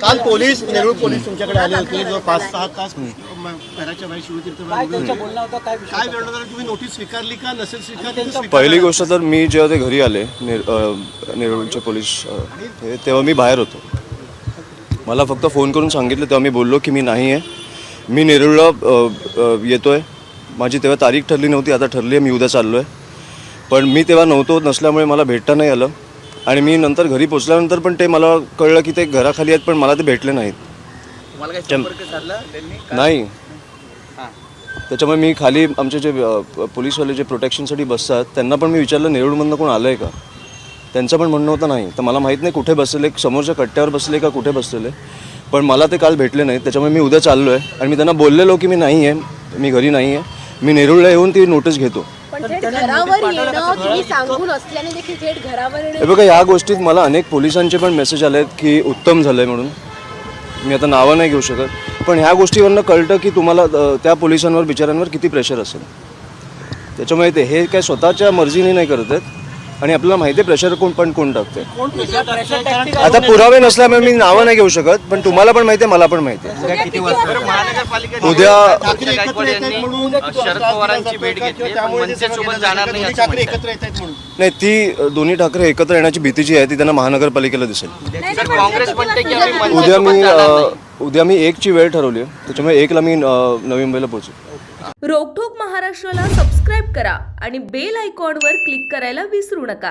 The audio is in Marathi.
काल पोलीस नेरूळ पोलीस तुमच्याकडे आले होते जो पाच सहा तास म- घराच्या बाहेर शिवतीर्थ काय तुम्ही नोटीस स्वीकारली का? नसेल स्वीकारली पहिली गोष्ट तर मी जेव्हा ते घरी आले नेर अ, नेरूळचे पोलीस तेव्हा मी बाहेर होतो. मला फक्त फोन करून सांगितलं तेव्हा मी बोललो की मी नाही आहे मी नेरूळला अ, अ, येतो आहे माझी तेव्हा तारीख ठरली नव्हती आता ठरली आहे मी उद्या चाललो आहे पण मी तेव्हा नव्हतो नसल्यामुळे मला भेटता नाही आलं. आणि मी नंतर घरी पोचल्यानंतर पण ते मला कळलं की ते घराखाली आहेत पण मला ते भेटले नाहीत. तुम्हाला काही संपर्क साधला त्यांनी नाही. हां. त्याच्यामुळे मी खाली आमचे जे अ, पोलीसवाले जे प्रोटेक्शनसाठी बसतात त्यांना पण मी विचारलं नेरूळमधनं कोण आलं आहे का? त्यांचं पण म्हणणं होतं नाही. तर मला माहीत नाही कुठे बसलेले समोरच्या कट्ट्यावर बसले का कुठे बसलेले. पण मला ते काल भेटले नाहीत. त्याच्यामुळे मी उद्या चाललो आहे आणि मी त्यांना बोललेलो की मी नाही आहे मी घरी नाही आहे मी नेरूळला येऊन ती नोटीस घेतो. पण थेट घरावर येणं तुम्ही सांगून असल्याने देखील थेट घरावर येणं हे बघा या गोष्टीत मला अनेक पोलिसांचे पण मेसेज आले आहेत की उत्तम झालं आहे म्हणून. मी आता नावं नाही घेऊ शकत. पण ह्या गोष्टीवरनं कळतं की तुम्हाला अ, त्या पोलिसांवर बिचाऱ्यांवर किती प्रेशर असेल. त्याच्यामुळे ते हे काय स्वतःच्या मर्जीने नाही करत आहेत. आणि आपल्याला माहिती आहे प्रेशर कोण पण कोण टाकते आता पुरावे नसल्यामुळे मी नावं नाही घेऊ शकत पण तुम्हाला पण माहिती आहे मला पण माहिती आहे. उद्या- शरद पवारांची भेट घेतली पण मनसेसोबत. जाणार नाही असं म्हणतात ती दोन्ही ठाकरे एकत्र येण्याची भीती जी आहे ती त्यांना महानगरपालिकेला दिसेल. सर काँग्रेस म्हणते की आम्ही उद्या मी अ, नाही. उद्या मी एकची वेळ ठरवली आहे त्याच्यामुळे एकला मी नवी मुंबईला पोहोचू. रोकठोक महाराष्ट्राला सबस्क्राईब करा आणि बेल आयकॉनवर क्लिक करायला विसरू नका.